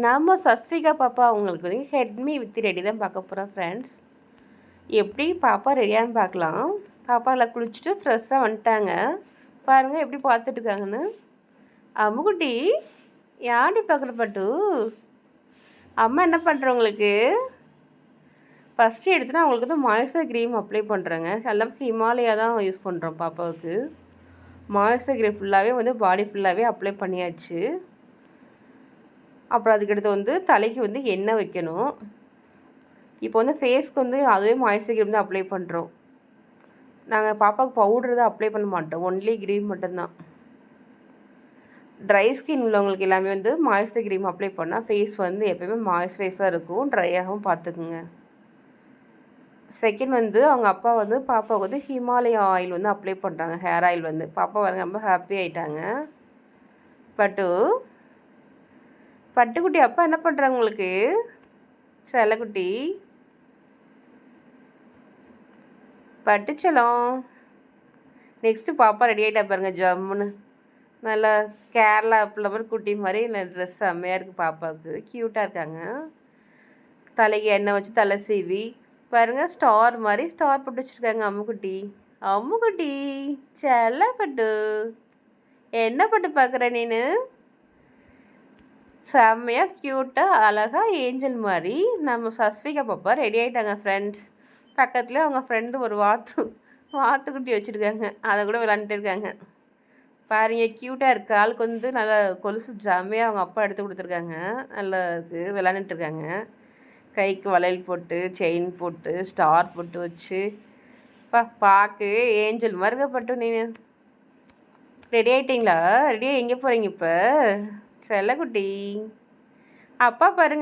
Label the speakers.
Speaker 1: நம்ம சஸ்விகா பாப்பா அவங்களுக்கு வந்து ஹெட்மி வித் ரெடி தான் பார்க்க போகிறோம் ஃப்ரெண்ட்ஸ் எப்படி பாப்பா ரெடியான்னு பார்க்கலாம். பாப்பாவில் குளிச்சுட்டு ஃப்ரெஷ்ஷாக வந்துட்டாங்க. பாருங்கள் எப்படி பார்த்துட்ருக்காங்கன்னு அம்முக்குட்டி யாடி பார்க்குற பட்டு? அம்மா என்ன பண்ணுறவங்களுக்கு ஃபஸ்ட்டு எடுத்துனா அவங்களுக்கு வந்து மாய்ஸ்டர் க்ரீம் அப்ளை பண்ணுறேங்க எல்லாம் ஹிமாலயா தான் யூஸ் பண்ணுறோம் பாப்பாவுக்கு. மாய்ஸ்டர் க்ரீம் ஃபுல்லாகவே வந்து பாடி ஃபுல்லாகவே அப்ளை பண்ணியாச்சு. அப்புறம் அதுக்கடுத்து வந்து தலைக்கு வந்து எண்ணெய் வைக்கணும். இப்போ வந்து ஃபேஸ்க்கு வந்து அதுவே மாய்ஸ்சர் க்ரீம் தான் அப்ளை பண்ணுறோம் நாங்கள் பாப்பாவுக்கு பவுடர் தான் அப்ளை பண்ண மாட்டோம். ஒன்லி க்ரீம் மட்டும்தான். ட்ரை ஸ்கின் உள்ளவங்களுக்கு எல்லாமே வந்து மாய்ஸ்சர் க்ரீம் அப்ளை பண்ணால் ஃபேஸ் வந்து எப்போயுமே மாய்ஸ்சரைஸாக இருக்கும். ட்ரையாகவும் பார்த்துக்குங்க. செகண்ட் வந்து அவங்க அப்பா வந்து பாப்பாவுக்கு வந்து ஹிமாலயா ஆயில் வந்து அப்ளை பண்ணுறாங்க ஹேர் ஆயில் வந்து. பாப்பா வரங்க ரொம்ப ஹாப்பி ஆகிட்டாங்க பட்டு பட்டுக்குட்டி அப்பா என்ன பண்ணுறாங்க உங்களுக்கு? செலக்குட்டி பட்டுச்சலம் நெக்ஸ்ட்டு பாப்பா ரெடி ஆகிட்டா பாருங்க ஜம்முன்னு. நல்லா கேரளா பிள்ளை மாதிரி குட்டி மாதிரி ட்ரெஸ் செம்மையாக இருக்குது பாப்பாவுக்கு. க்யூட்டாக இருக்காங்க. தலைக்கு எண்ணெய் வச்சு தலை சீவி. பாருங்கள் ஸ்டார் மாதிரி ஸ்டார் போட்டு வச்சுருக்காங்க அம்முக்குட்டி. அம்முக்குட்டி செல்லப்பட்டு. என்ன பட்டு பார்க்குற நீனு? செம்மையாக க்யூட்டாக அழகாக ஏஞ்சல் மாதிரி நம்ம சஸ்விகா பாப்பா ரெடி ஆகிட்டாங்க ஃப்ரெண்ட்ஸ் பக்கத்தில் அவங்க ஃப்ரெண்டு ஒரு வாத்து வாத்துக்குட்டி வச்சுருக்காங்க. அதை கூட விளாண்டுட்டு இருக்காங்க. பாருங்க க்யூட்டாக இருக்குது ஆளுக்கு வந்து நல்லா கொலுசு ஜாமையாக அவங்க அப்பா எடுத்து கொடுத்துருக்காங்க. நல்லா இருக்குது விளாண்டுட்டு இருக்காங்க. கைக்கு வளையல் போட்டு செயின் போட்டு ஸ்டார் போட்டு வச்சு. பா பார்க்கவே ஏஞ்சல் மருகப்பட்டு நீ ரெடி ஆகிட்டிங்களா ரெடியாக எங்கே போகிறீங்க இப்போ? செல்லக்குட்டி. அப்பா பாருங்க.